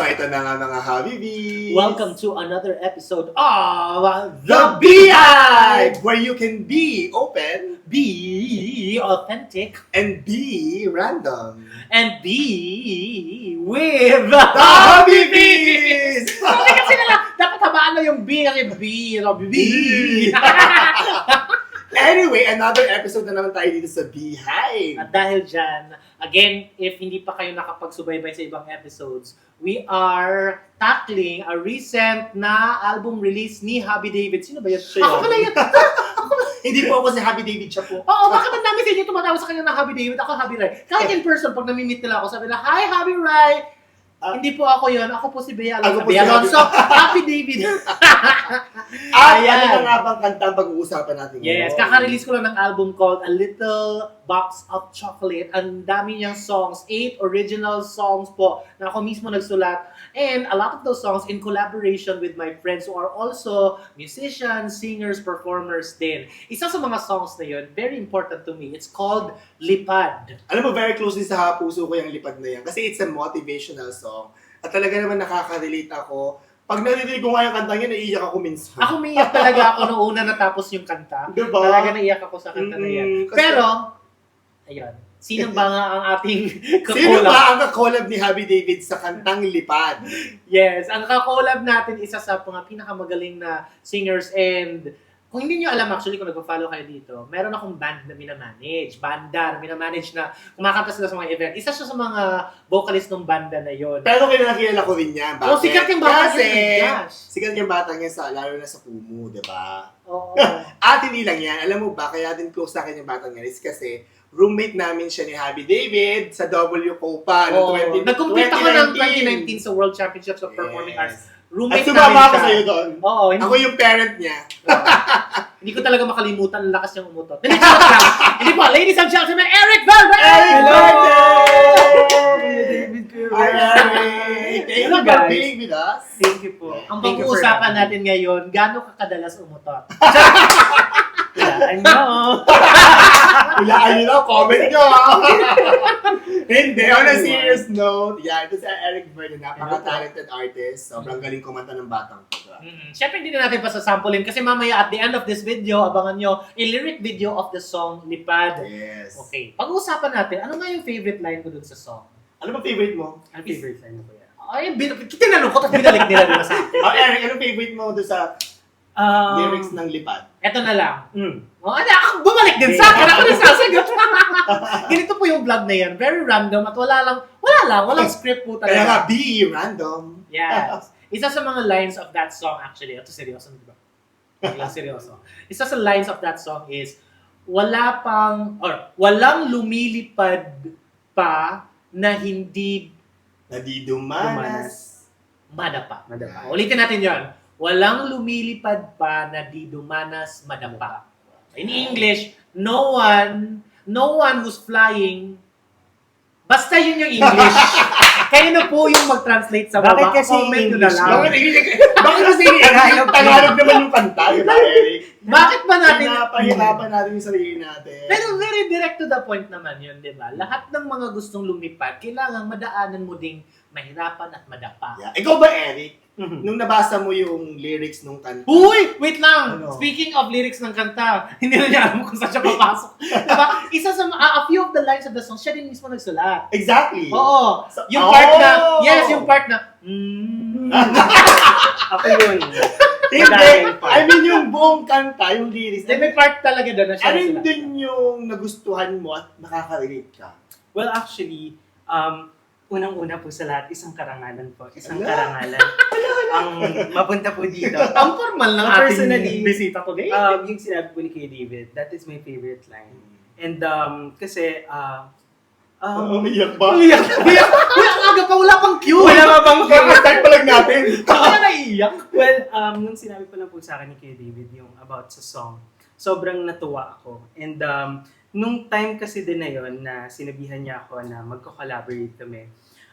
So ito na nga mga Habibis. Welcome to another episode of The Beehive! Where you can be open Be Authentic and be random. and Be with The Habibis! Sabi kasi nila, dapat habaan na yung B kasi B, no, B. anyway, another episode na naman tayo dito sa Beehive. At dahil dyan, again, if hindi pa kayo nakapagsubaybay sa ibang episodes, we are tackling a recent na album release ni Happy David. Sino ba yun? Siya Ako pala yun. Hindi po ako si Happy David siya po. Oo, bakit ang dami sa inyo tumatawag sa kanya ng Happy David? Ako Happy Rai. Kahit in person, pag nami-meet nila ako, sabi nila, Hi, Happy Rai! Ah. hindi po ako yun. Ako po si Bea Ako Alonso. po si Bea Alonso. Happy David. Ayan. ano na nga bang kanta ang pag-uusapan natin yes, ngayon? kaka-release ko lang ng album called A Little Box of Chocolate. Ang dami niyang songs. Eight original songs po na ako mismo nagsulat. And a lot of those songs in collaboration with my friends who are also musicians, singers, performers din. Isa sa mga songs na yun, very important to me. It's called Lipad. Alam mo, very closely sa puso ko yung lipad na yan. Kasi it's a motivational song. At talaga naman nakaka-relate ako. Pag narinig ko nga yung kanta niya, naiiyak ako minsan. Ako umiyak talaga ako nung una natapos yung kanta. Diba? Talaga naiyak ako sa kanta na yan. Mm, kasi- Pero, ayun. Sino ba nga ang ating Sino kakolab? ba ang kakolab ni Happy David sa kantang Lipad? Yes, ang kakolab natin isa sa mga pinakamagaling na singers and kung hindi nyo alam actually kung nagpa-follow kayo dito, meron akong band na minamanage, banda na minamanage na kumakanta sila sa mga event. Isa siya sa mga vocalist ng banda na yon. Pero kinakilala ko rin yan. Bakit? Oh, sikat yung bata Kasi, niya. Sikat yung bata niya sa, lalo na sa Kumu, di ba? Oo. At hindi lang yan. Alam mo ba, kaya din close sa akin yung bata niya is kasi roommate namin siya ni Happy David sa W Copa Oo. noong 20, Nag-compete ako ng 2019 sa World Championships of Performing Yes. Arts. At Roommate sumama namin ako sa'yo doon. Oo, hindi, Ako yung parent niya. hindi ko talaga makalimutan ang lakas niyang umutot. Hindi, charot lang. Hindi po, ladies and gentlemen, Eric Valdez! Eric Hello! David Hi, Eric! Thank you Hello, for guys. being with us. Thank you po. Ang Thank you for pag-uusapan having natin ngayon, gaano ka kadalas umutot? me. Ano? Hulaan nyo lang, comment nyo. Hindi, on a serious note, yeah, ito si Eric Vernon, napaka-talented artist. Sobrang galing kumanta ng batang to. Mm, Siyempre, hindi na natin pasasampulin kasi mamaya at the end of this video, abangan nyo a lyric video of the song Lipad. Yes. Okay, pag-uusapan natin, ano nga yung favorite line ko dun sa song? Ano ba favorite mo? Ang favorite line ko yan. Ay, bin- tinanong ko, tapos binalik nila nila sa akin. Oh, Eric, ano favorite mo doon sa Um, lyrics ng Lipad? Eto na lang. Mm. Oh, ano, ako, bumalik din sa akin. Ako nasasagot. Ganito po yung vlog na yan. Very random at wala lang, wala lang, walang script po Kaya nga, talaga. be random. Yes. Isa sa mga lines of that song actually, ito seryoso, di ba? Biglang seryoso. Isa sa lines of that song is, wala pang, or walang lumilipad pa na hindi Nadidumanas. madapa. Madapa. Ulitin natin yon. Walang lumilipad pa na di dumanas madapa. In English, no one, no one who's flying, basta yun yung English. Kayo na po yung mag-translate sa Bakit baba. kasi Comment nyo na English? lang. Bakit, bakit kasi Tagalog, Tagalog naman yung kanta, di ba, Eric? Bakit ba natin... Pinapahirapan natin yung sarili natin. Pero very direct to the point naman yun, di ba? Lahat ng mga gustong lumipad, kailangan madaanan mo ding mahirapan at madapa. Yeah. Ikaw ba, Eric? Mhm. Nung nabasa mo yung lyrics nung kanta, Uy! Wait lang! Ano? Speaking of lyrics ng kanta, hindi na niya alam kung saan siya papasok. diba? Isa sa, a, a few of the lines of the song, siya din mismo nagsulat. exactly. Oo. So- Yung part na, Oh! yes, yung part na, mm, Ako yun. Hindi. I mean yung buong kanta, yung lyrics, Then may part talaga doon na siya ano din yung nagustuhan mo at nakaka-relate ka? Well, actually, um, unang-una po sa lahat, isang karangalan po. Isang Ala. karangalan. Ang mapunta po dito. Ang formal ng ating personally, bisita today. Um, yung sinabi po ni Kuya David, that is my favorite line. And um, kasi, uh, Um, um, umiyak ba? Umiyak! Umiyak! Ang aga pa, wala pang cue! wala pa bang Kaka-start pa lang natin. Baka na naiiyak. Well, um, nung sinabi pa lang po sa akin ni Kuya David yung about sa song, sobrang natuwa ako. And um, nung time kasi din na yon na sinabihan niya ako na magko-collaborate kami,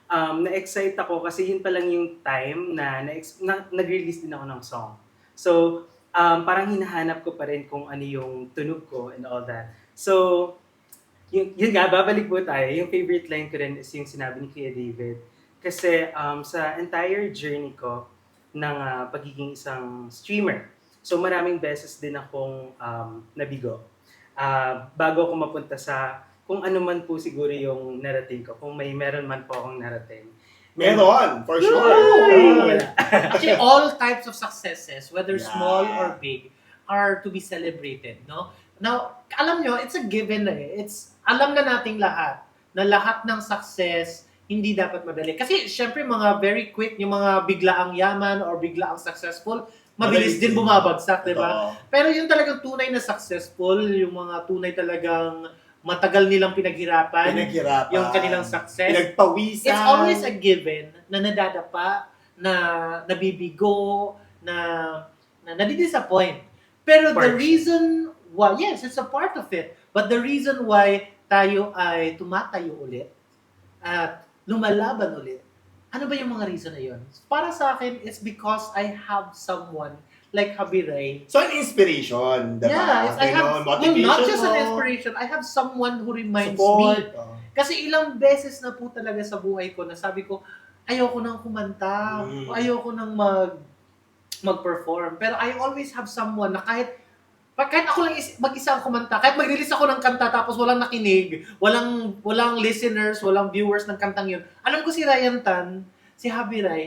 um, na-excite ako kasi yun pa lang yung time na, na, na nag-release din ako ng song. So, um, parang hinahanap ko pa rin kung ano yung tunog ko and all that. So, yun, yun nga, babalik po tayo. Yung favorite line ko rin is yung sinabi ni Kuya David Kasi um, sa entire journey ko ng ah, pagiging isang streamer, so maraming beses din akong um, nabigo. Ah, bago ako mapunta sa kung ano man po siguro yung narating ko, kung may meron man po akong narating. Meron, for sure. Yay! Actually, all types of successes, whether Yeah. small or big, are to be celebrated, no? Now, alam nyo, it's a given na eh. It's, alam na nating lahat na lahat ng success hindi dapat madali. Kasi, syempre, mga very quick, yung mga biglaang yaman or biglaang successful, mabilis din bumabagsak, di ba? Pero yung talagang tunay na successful, yung mga tunay talagang matagal nilang pinaghirapan, Pinaghirapan. yung kanilang success, Pinagpawisan. it's always a given na nadadapa, na nabibigo, na na nadi-disappoint. Pero the Part. reason why, yes, it's a part of it. But the reason why tayo ay tumatayo ulit at lumalaban ulit, ano ba yung mga reason na yun? Para sa akin, it's because I have someone like Javi Ray So, an inspiration, diba? Yeah, it's, I have, well, not just an mo, inspiration, I have someone who reminds support. me Oh. kasi ilang beses na po talaga sa buhay ko na sabi ko, ayoko nang kumanta, Mm. ayoko nang mag mag-perform. Pero I always have someone na kahit kahit ako lang is, mag-isa ang kumanta, kahit mag-release ako ng kanta tapos walang nakinig, walang walang listeners, walang viewers ng kantang yun. Alam ko si Ryan Tan, si Javi Rai,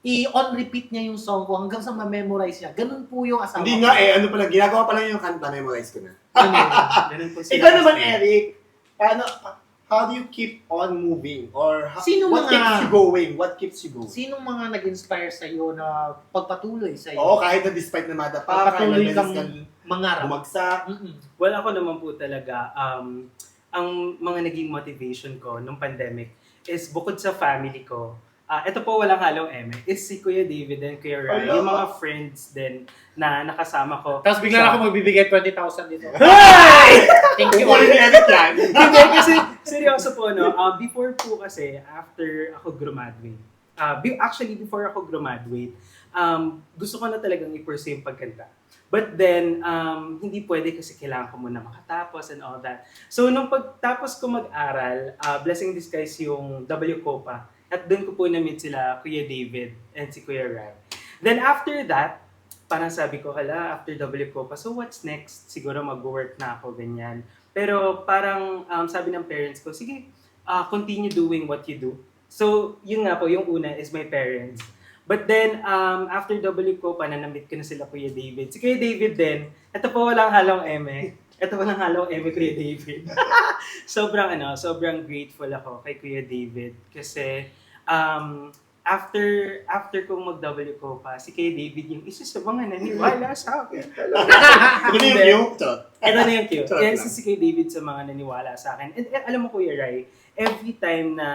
i-on repeat niya yung song ko hanggang sa ma-memorize niya. Ganun po yung asawa Hindi ko. nga eh, ano pala, ginagawa pa lang yung kanta, memorize ko na. Ganun. Ganun po sila Ikaw naman. Eric, paano, how do you keep on moving? Or how, Sino what mga- keeps you going? What keeps you going? Sinong mga nag-inspire sa iyo na pagpatuloy sa iyo? Oo, kahit na despite na madapa, kahit na Patuloy beses kang kang mangarap. bumagsak. Mm-mm. Well, ako naman po talaga, um, ang mga naging motivation ko nung pandemic is bukod sa family ko, ah ito po walang halong eme, is si Kuya David and Kuya Hello. yung mga friends din na nakasama ko. Tapos bigla na ako magbibigay 20,000 dito. Hey! Thank you. Rin edit yan. Hindi, kasi seryoso po, no? Uh, before po kasi, after ako graduate, uh, be- actually, before ako graduate, um, gusto ko na talagang i-pursue yung pagkanta. But then, um, hindi pwede kasi kailangan ko muna makatapos and all that. So, nung pagtapos ko mag-aral, uh, blessing in disguise yung W Copa. At doon ko po na-meet sila, Kuya David and si Kuya Rai. Then after that, parang sabi ko, hala, after W Copa, so what's next? Siguro mag-work na ako, ganyan. Pero parang um, sabi ng parents ko, sige, uh, continue doing what you do. So, yun nga po, yung una is my parents. But then, um, after W ko, pananamit ko na sila Kuya David. Si Kuya David din, ito po walang halong eme. Ito walang halong eme, Kuya David. sobrang ano, sobrang grateful ako kay Kuya David. Kasi, um, after after kong mag-W ko pa, si Kuya David yung isa sa mga naniwala sa akin. Ito na yung. Charot. Ito na yung. Sarap Yan si Kay David sa mga naniwala sa akin. And, eh, alam mo Kuya Rai, every time na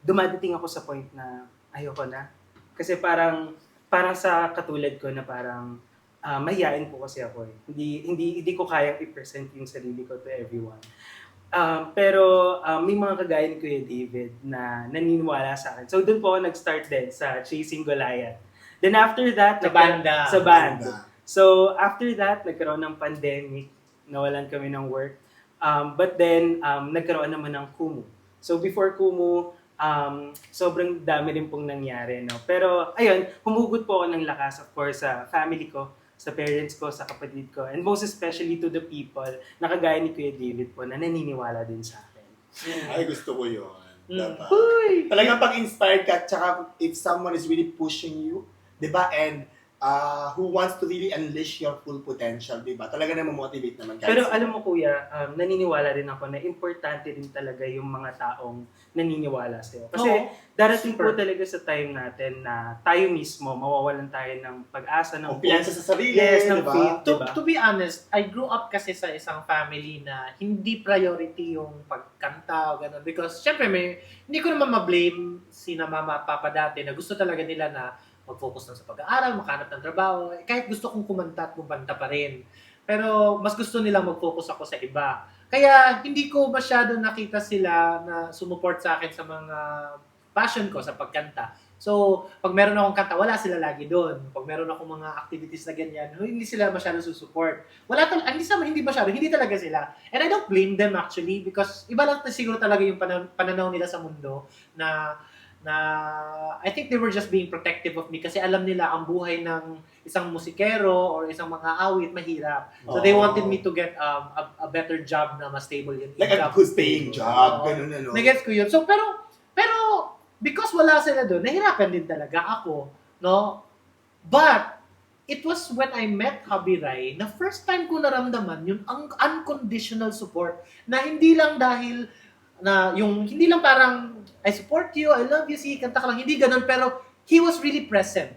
dumadating ako sa point na ayoko na. Kasi parang parang sa katulad ko na parang ah, mahihain po kasi ako eh. Hindi, hindi, hindi ko kayang i-present yung sarili ko to everyone. Um, pero um, may mga kagaya ni Kuya David na naniniwala sa akin. So doon po ako nag-start din sa Chasing Goliath. Then after that, Sa banda. Sa band. So, after that, nagkaroon ng pandemic. Nawalan kami ng work. Um, but then, um, nagkaroon naman ng Kumu. So, before Kumu, um, sobrang dami rin pong nangyari. No? Pero, ayun, humugot po ako ng lakas, of course, sa family ko, sa parents ko, sa kapatid ko, and most especially to the people na kagaya ni Kuya David po na naniniwala din sa akin. Ay, gusto ko yun. Mm. Uy! Talagang pag-inspired ka, tsaka if someone is really pushing you, di ba, and uh, who wants to really unleash your full potential, di ba? Talaga na motivate naman. kahit Pero alam mo kuya, um, naniniwala rin ako na importante rin talaga yung mga taong naniniwala sa'yo. Kasi Oo. darating po Super. talaga sa time natin na tayo mismo, mawawalan tayo ng pag-asa, ng Kumpiyansa sa sarili, Yes, ng di ba? faith. To, Diba? to be honest, I grew up kasi sa isang family na hindi priority yung pagkanta o gano'n. Because, syempre, may, hindi ko naman ma-blame si na mama at papa dati na gusto talaga nila na mag-focus lang sa pag-aaral, makahanap ng trabaho. Eh, Kahit gusto kong kumanta at kumanta pa rin. Pero, mas gusto nila mag-focus ako sa iba. Kaya, hindi ko masyado nakita sila na sumuport sa akin sa mga passion ko sa pagkanta. So, pag meron akong kanta, wala sila lagi doon. Pag meron akong mga activities na ganyan, hindi sila masyado susupport. Wala tal hindi sa hindi masyado, hindi talaga sila. And I don't blame them actually because iba lang siguro talaga yung panan- pananaw nila sa mundo na na I think they were just being protective of me kasi alam nila ang buhay ng isang musikero or isang mga awit mahirap. So they Oh. wanted me to get um, a, a better job na mas stable yung Like a good paying job, ganun ano. Nagets ko yun. So, pero, pero, because wala sila doon, nahirapan din talaga ako, no? But, it was when I met Habi Rai na first time ko naramdaman yung ang unconditional support na hindi lang dahil na yung hindi lang parang I support you, I love you, sige, kanta ka lang. Hindi ganun, pero he was really present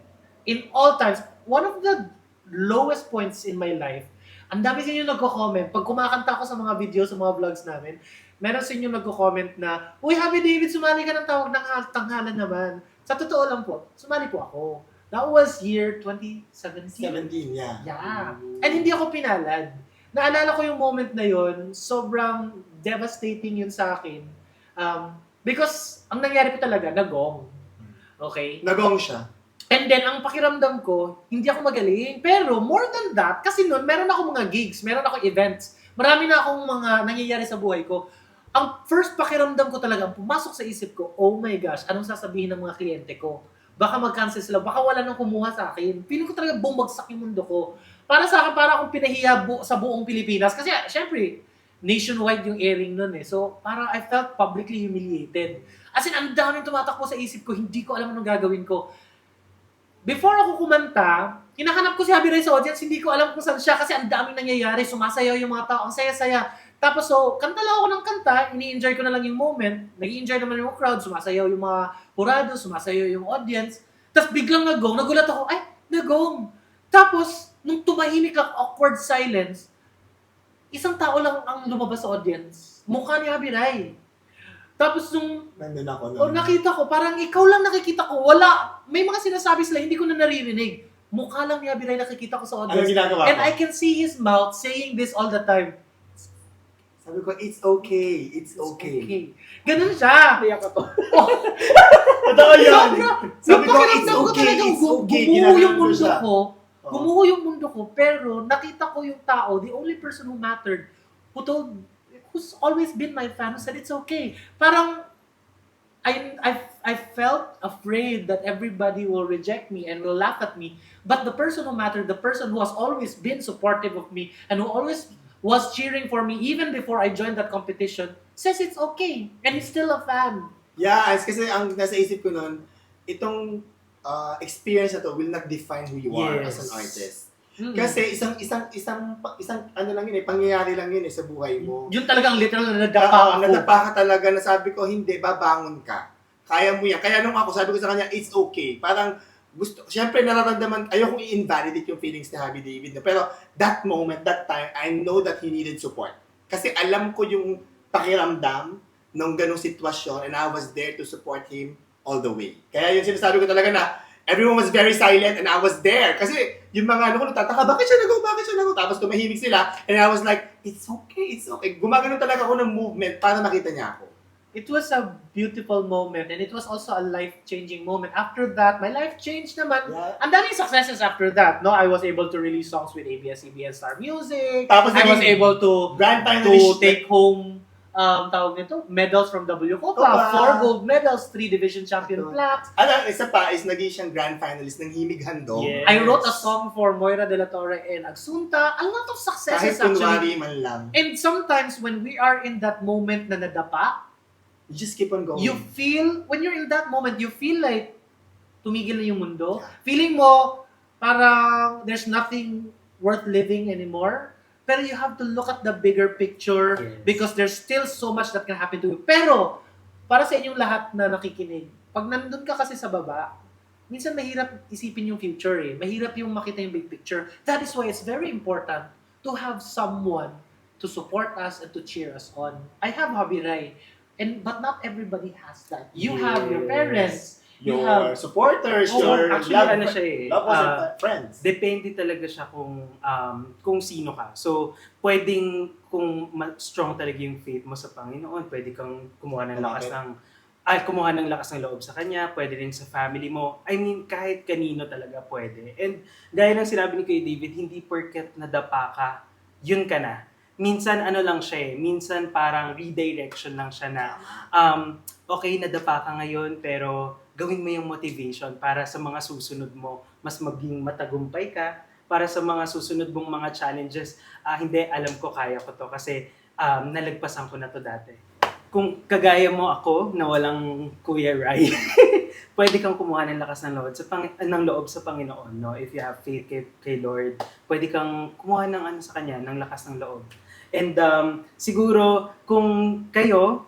in all times. One of the lowest points in my life, ang dami sa inyo nagko-comment. Pag kumakanta ako sa mga videos, sa mga vlogs namin, meron sa inyo nagko-comment na, Uy, Happy David, sumali ka ng tawag ng hal- tanghalan naman. Sa totoo lang po, sumali po ako. That was year 2017. 17, yeah. Yeah. And hindi ako pinalad. Naalala ko yung moment na yun, sobrang devastating yun sa akin. Um, because ang nangyari po talaga, nagong. Okay? Nagong siya. And then, ang pakiramdam ko, hindi ako magaling. Pero, more than that, kasi noon, meron ako mga gigs, meron ako events, marami na akong mga nangyayari sa buhay ko. Ang first pakiramdam ko talaga, pumasok sa isip ko, oh my gosh, anong sasabihin ng mga kliyente ko? Baka mag-cancel sila, baka wala nang kumuha sa akin. Feeling ko talaga bumagsak yung mundo ko. Para sa akin, para akong pinahiya bu- sa buong Pilipinas. Kasi, syempre, nationwide yung airing nun eh. So, parang I felt publicly humiliated. As in, ang daming tumatakbo sa isip ko, hindi ko alam anong gagawin ko before ako kumanta, hinahanap ko si Habi Ray sa audience, hindi ko alam kung saan siya kasi ang daming nangyayari, sumasayaw yung mga tao, ang saya-saya. Tapos so, kanta lang ako ng kanta, ini-enjoy ko na lang yung moment, nag-enjoy naman yung crowd, sumasayaw yung mga hurado, sumasayaw yung audience. Tapos biglang nagong, nagulat ako, ay, nagong. Tapos, nung tumahimik ang awkward silence, isang tao lang ang lumabas sa audience. Mukha ni Habi Ray. Tapos nung Nandun ako nun. o nakita ko, parang ikaw lang nakikita ko. Wala, may mga sinasabi sila, hindi ko na naririnig. Mukha lang ni Abiray nakikita ko sa Anong audience. ginagawa And ko? I can see his mouth saying this all the time. Sabi ko, it's okay, it's It's okay. Ganun siya. Iyak ako. Totoo yun. Sobra. Sabi ko, it's ko okay, it's okay. Gumuho Ginagawa yung ko mundo siya. ko. Gumuho yung mundo ko. Pero nakita ko yung tao, the only person who mattered, who told, who's always been my fan, who said it's okay. Parang, I, I, I felt afraid that everybody will reject me and will laugh at me. But the person who mattered, the person who has always been supportive of me and who always was cheering for me even before I joined that competition, says it's okay. And he's still a fan. Yeah, it's kasi ang nasa isip ko nun, itong uh, experience na to will not define who you are as an artist. Mm. Kasi isang isang isang isang ano lang yun eh, pangyayari lang yun eh sa buhay mo. yun talagang literal na nadapa ako. nadapa ka talaga na sabi ko, hindi, babangon ka. Kaya mo yan. Kaya nung ako, sabi ko sa kanya, it's okay. Parang, gusto, syempre nararamdaman, ayokong i-invalidate yung feelings ni Happy David. No? Pero that moment, that time, I know that he needed support. Kasi alam ko yung pakiramdam ng ganong sitwasyon and I was there to support him all the way. Kaya yun sinasabi ko talaga na everyone was very silent and I was there. Kasi yung mga ano ko nagtataka, bakit siya nagaw, bakit siya nagaw? Tapos tumahimik sila and I was like, it's okay, it's okay. Gumagano talaga ako ng movement para makita niya ako. it was a beautiful moment and it was also a life-changing moment. After that, my life changed naman. Yeah. Ang daming successes after that, no? I was able to release songs with ABS-CBN Star Music. Tapos I was able to to take home um, tawag nito, medals from W Copa, Copa. four gold medals, three division champion Ito. plaques. Ano, isa pa is naging siyang grand finalist ng Himig Handog. Yes. I wrote a song for Moira De La Torre and Agsunta. A lot of Kahit successes kunwari actually. man lang. And sometimes when we are in that moment na nadapa, You just keep on going. you feel, when you're in that moment, you feel like tumigil na yung mundo. Yeah. Feeling mo, parang there's nothing worth living anymore. Pero you have to look at the bigger picture Yes. because there's still so much that can happen to you. Pero, para sa inyong lahat na nakikinig, pag nandun ka kasi sa baba, minsan mahirap isipin yung future eh. Mahirap yung makita yung big picture. That is why it's very important to have someone to support us and to cheer us on. I have Hobby Rai, and but not everybody has that. You have your Yes. parents. Your you have- supporters, Oo, your actually, love, ano siya eh, and ah, friends. Depende talaga siya kung um, kung sino ka. So, pwedeng kung strong talaga yung faith mo sa Panginoon, pwede kang kumuha ng lakas ng ay kumuha ng lakas ng loob sa kanya, pwede rin sa family mo. I mean, kahit kanino talaga pwede. And gaya ng sinabi ni Kuya David, hindi porket nadapa ka, yun ka na. Minsan ano lang siya eh, minsan parang redirection lang siya na um, okay, nadapa ka ngayon, pero gawin mo yung motivation para sa mga susunod mo, mas maging matagumpay ka, para sa mga susunod mong mga challenges, ah, hindi, alam ko, kaya ko to kasi um, nalagpasan ko na to dati. Kung kagaya mo ako na walang Kuya Rai, pwede kang kumuha ng lakas ng loob sa pang ng loob sa Panginoon, no? If you have faith kay, kay Lord, pwede kang kumuha ng ano sa kanya, ng lakas ng loob. And um, siguro kung kayo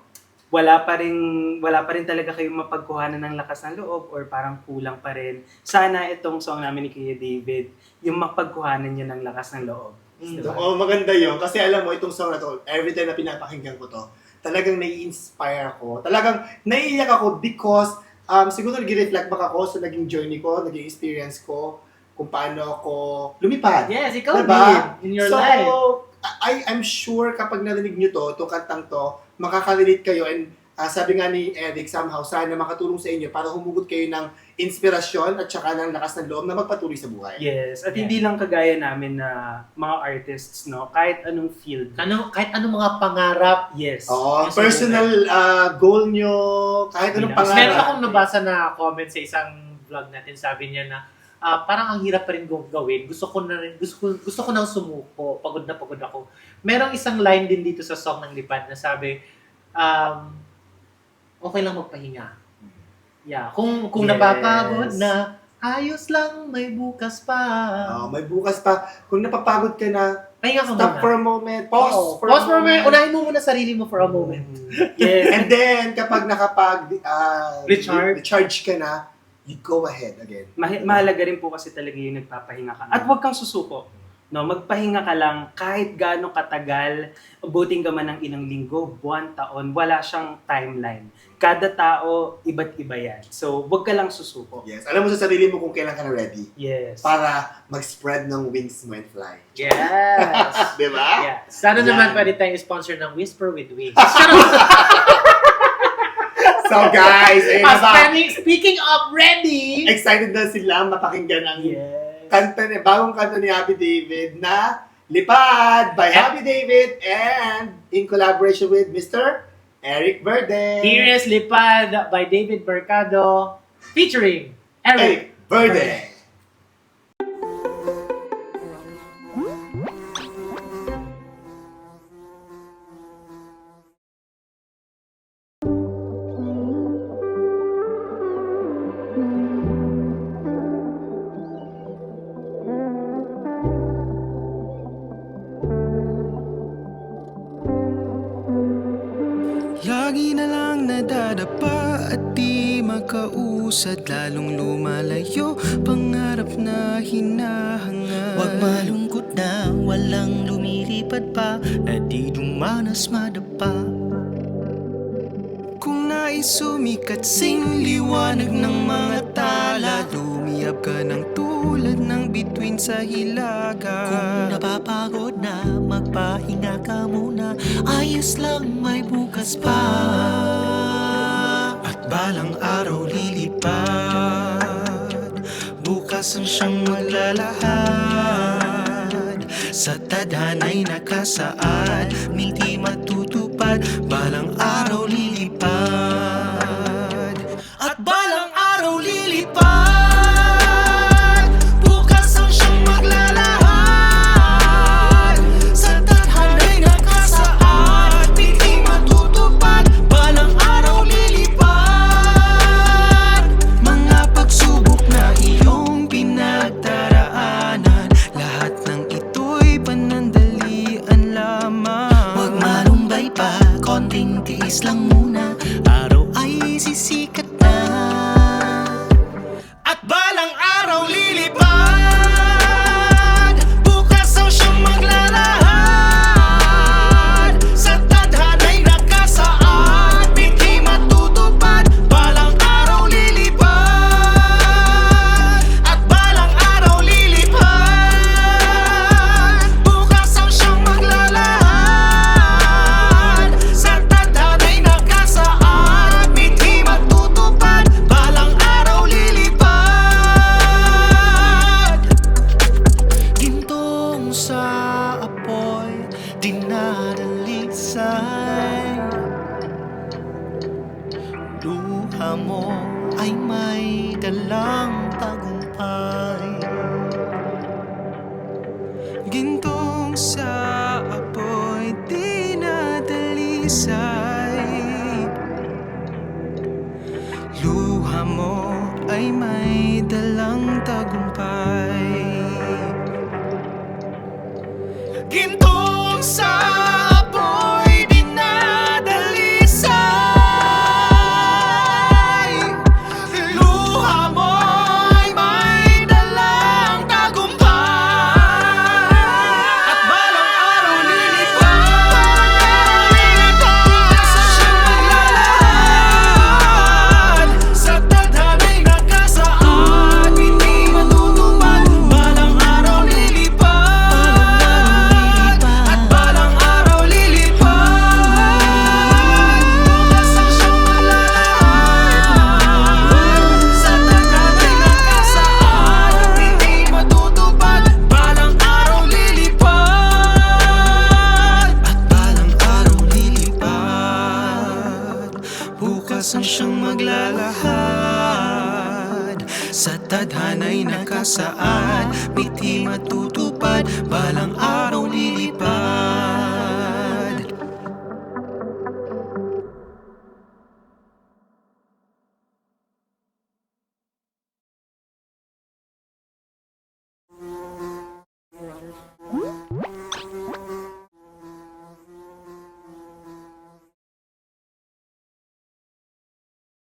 wala pa rin wala pa rin talaga kayong mapagkuhanan ng lakas ng loob or parang kulang pa rin. Sana itong song namin ni Kuya David, yung mapagkuhanan niyo ng lakas ng loob. Diba? Oo, maganda yun. Kasi alam mo, itong song na to, every time na pinapakinggan ko to, talagang nai-inspire ako. Talagang naiiyak ako because um, siguro nag-reflect back ako sa naging journey ko, naging experience ko, kung paano ako lumipad. Yes, ikaw Diba? din, in your so, life. I, I'm sure kapag narinig nyo to, itong kantang to, makaka-relate kayo and ah, sabi nga ni Eric, somehow, sana makatulong sa inyo para humugot kayo ng inspirasyon at saka ng lakas ng loob na magpatuloy sa buhay. Yes, at Yeah. hindi lang kagaya namin na mga artists, no? Kahit anong field. Ano, kahit anong mga pangarap, Yes. Oo, Yes, personal ah, goal nyo, kahit anong Yes. pangarap. Meron akong nabasa na comment sa isang vlog natin, sabi niya na ah, parang ang hirap pa rin gawin- gawin. Gusto ko na rin, gusto ko, gusto ko nang sumuko. Pagod na pagod ako. Merong isang line din dito sa song ng Lipad na sabi, um, okay lang magpahinga. Yeah, kung kung Yes. napapagod na, ayos lang, may bukas pa. Ah, may bukas pa. Kung napapagod ka na, Pahinga ka stop muna. for a moment. Pause, Oo, for, pause for a moment. Unahin mo muna sarili mo for a moment. yes. And then, kapag nakapag Recharge. recharge ka na, you go ahead again. Mahi- mahalaga rin po kasi talaga yung nagpapahinga ka. At huwag kang susuko. No, magpahinga ka lang kahit gaano katagal, abuting ka man ng ilang linggo, buwan, taon, wala siyang timeline. Kada tao, iba't iba yan. So, huwag ka lang susuko. Yes. Alam mo sa sarili mo kung kailan ka na ready Yes. para mag-spread ng wings mo and fly. Yes. Di ba? yeah. Sana Yan. naman pwede tayong sponsor ng Whisper with Wings. So guys, ayun na ba? speaking, speaking of ready, Excited na sila mapakinggan ang Yes. kanta ni, bagong kanta ni Happy David na Lipad by Happy David and in collaboration with Mr. Eric Verde. here is Lipad by David Mercado featuring Eric. Eric Verde. Lagi makausad Lalong lumalayo, pangarap na hinahangad. Huwag malungkot na walang lumilipad pa Na di dumanas madapa. Kung nais sumikat sing liwanag ng mga tala. Lumiyab ka ng tulad ng bituin sa hilaga. Kung napapagod na magpahinga ka muna. Ayos lang may bukas pa balang araw lilipad Bukas ang siyang maglalahad. Sa tadhana'y nakasaad Hindi matutupad Gintong sa Sa tadhana'y nakasaad Biti matutupad Balang